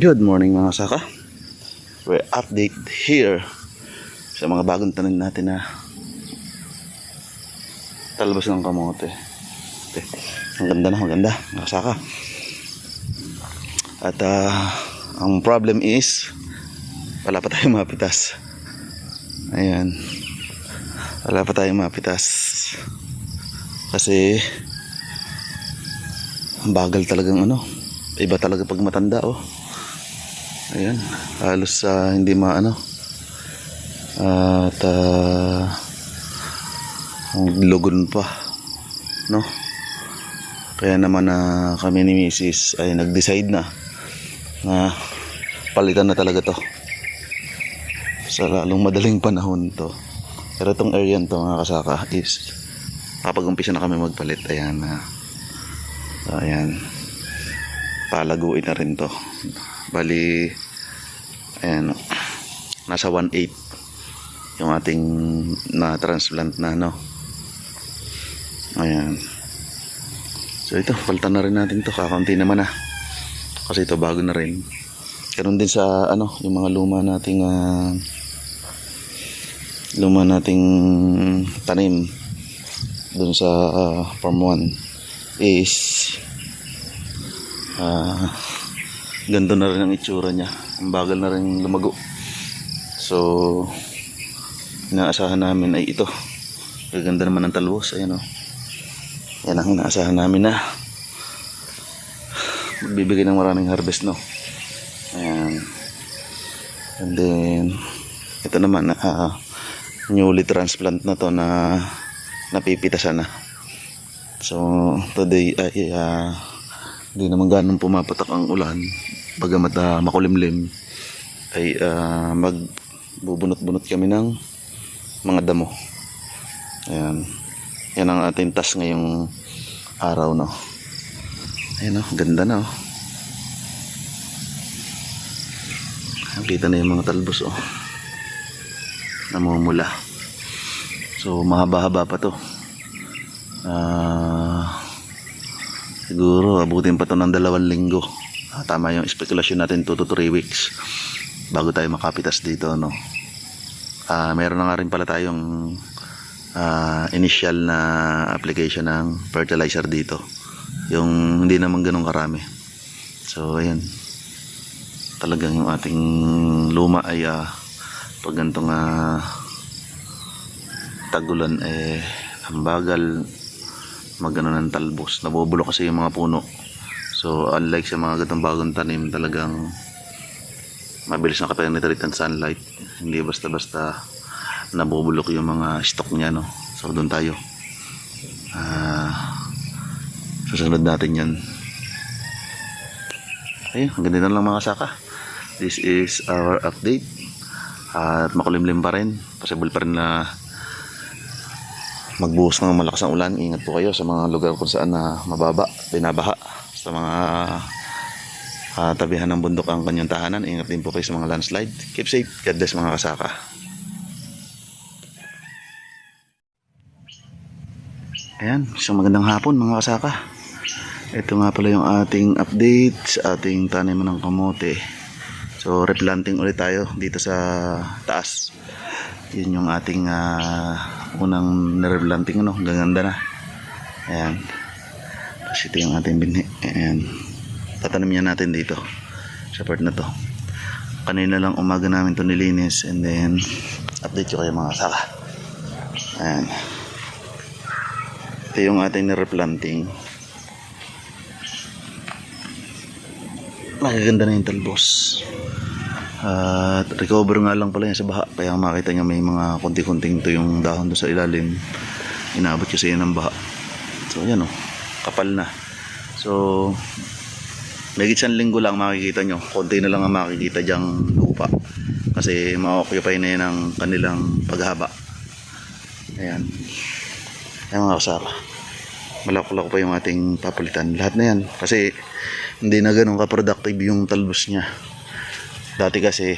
Good morning mga saka. We update here sa mga bagong tanim natin na talbos ng kamote. Ang ganda na, maganda mga saka. At ah, ang problem is wala pa tayong mapitas. Ayan. Wala pa tayong mapitas. Kasi ang bagal talagang ano. Iba talaga pag matanda oh. Ayan, halos sa hindi maano. At uh, ang lugon pa. No? Kaya naman na kami ni Mrs. ay nag-decide na na palitan na talaga to. Sa lalong madaling panahon to. Pero itong area to mga kasaka is kapag umpisa na kami magpalit, ayan na. ayan. Palaguin na rin to. Bali, ayan, nasa 1.8 yung ating na transplant na, no? Ayan. So ito, palitan na rin natin to. Kakaunti naman na. Kasi ito, bago na rin. Karoon din sa, ano, yung mga luma nating, ah, luma nating tanim dun sa ah, farm 1 is ah ganito na rin ang itsura niya. Ang bagal na rin lumago. So inaasahan namin ay ito. Gaganda naman ng talbos ayan o yan ang inaasahan namin na magbibigay ng maraming harvest no? Ayan. And then ito naman ah newly transplant na to na napipitasan na so today ay ah, hindi naman ganun pumapatak ang ulan bagamat ah, makulimlim ay ah, magbubunot-bunot kami ng mga damo. Ayan. Yan ang ating task ngayong araw no? Ayan o ganda na oh nakita na yung mga talbos oh. Namumula. So mahaba-haba pa to. Ah Siguro, abutin pa to ng dalawang linggo. Ah, tama yung spekulasyon natin, 2 to 3 weeks bago tayo makapitas dito, no? Ah, meron na nga rin pala tayong ah, initial na application ng fertilizer dito. Yung hindi naman ganun karami. So, ayan. Talagang yung ating luma ay ah, pag ganitong ah, tagulan eh ang bagal magano ng talbos. Nabubulok kasi yung mga puno. So, unlike sa mga gatong bagong tanim, talagang mabilis na kapenetrate ng sunlight. Hindi basta-basta nabubulok yung mga stock niya, no? So, doon tayo. Ah, susunod natin yan. Ayun, ang ganda lang mga saka. This is our update. At makulimlim pa rin. Possible pa rin na magbuhos ng malakas ang ulan. Ingat po kayo sa mga lugar kung saan na mababa, binabaha. Sa mga ah, tabihan ng bundok ang kanyang tahanan. Ingat din po kayo sa mga landslide. Keep safe. God bless mga kasaka. Ayan, isang magandang hapon mga kasaka. Ito nga pala yung ating update sa ating tanim ng kamote. So, replanting ulit tayo dito sa taas. Yun yung ating ah, unang nireplanting ano, gaganda na. Ayan. Tapos ito yung ating binhi. Ayan. Tatanim niya natin dito sa part na to. Kanina lang umaga namin to nilinis and then update ko kayo mga saka. Ayan. Ito yung ating nireplanting. Magaganda na yung talbos. At recover nga lang pala yan sa baha. Kaya makita nyo may mga konti-konting to yung dahon doon sa ilalim. Inaabot kasi yan ng baha. So yan o. Kapal na. So may isang linggo lang makikita nyo. Konti na lang ang makikita dyang lupa. Kasi ma-occupy na yan ang kanilang paghaba. Ayan. Ayan mga kasara. Malako-lako pa yung ating papalitan. Lahat na yan. Kasi hindi na ganun ka-productive yung talbos niya. Dati kasi,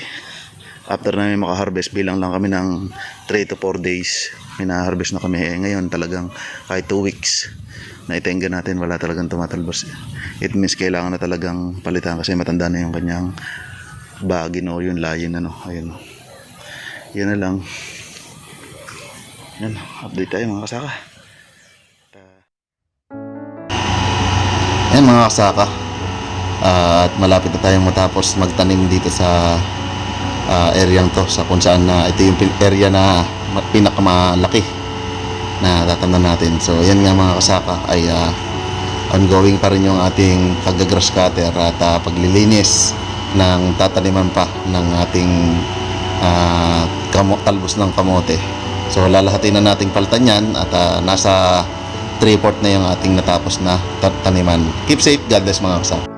after namin makaharvest, bilang lang kami ng 3 to 4 days, may na-harvest na kami. Eh, ngayon talagang kahit 2 weeks, naitenga natin wala talagang tumatalbos. It means kailangan na talagang palitan kasi matanda na yung kanyang bagin o yung layin ano. Ayun. Yan na lang. Yan, update tayo mga kasaka. Yan mga kasaka. Ah, at malapit na tayong matapos magtanim dito sa ah, area to sa kung saan na ito yung area na ma- pinakamalaki na tatamnan natin. So yan nga mga kasaka ay ah, ongoing pa rin yung ating pag-grass cutter at ah, paglilinis ng tataniman pa ng ating kamo, talbos ng kamote. So lalahatin na nating paltan yan at ah, nasa 3-4 na yung ating natapos na ta- taniman. Keep safe, God bless mga kasaka.